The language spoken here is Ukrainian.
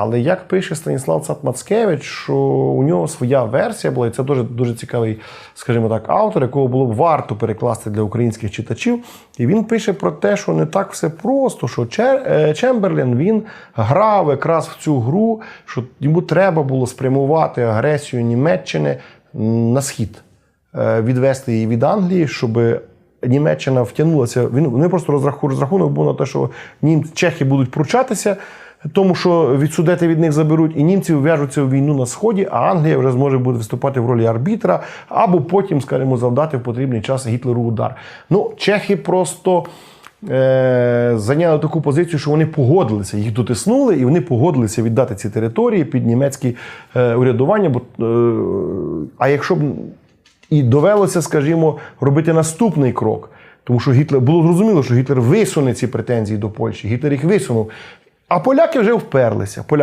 Але як пише Станіслав Цатмацкевич, що у нього своя версія була, і це дуже дуже цікавий, скажімо так, автор, якого було б варто перекласти для українських читачів. І він пише про те, що не так все просто, що е, він грав якраз в цю гру, що йому треба було спрямувати агресію Німеччини на схід, е, відвести її від Англії, щоб Німеччина втягнулася. Він вони просто розраху- розрахунок був на те, що нім чехи будуть пручатися, тому що відсудети від них заберуть, і німці вв'яжуться в війну на сході, а Англія вже зможе буде виступати в ролі арбітра, або потім, скажімо, завдати в потрібний час Гітлеру удар. Ну, чехи просто. Е, зайняли таку позицію, що вони погодилися, їх дотиснули, і вони погодилися віддати ці території під німецьке е, урядування. Бо, е, а якщо б і довелося, скажімо, робити наступний крок. Тому що Гітлер було зрозуміло, що Гітлер висуне ці претензії до Польщі. Гітлер їх висунув. А поляки вже вперлися. Поляки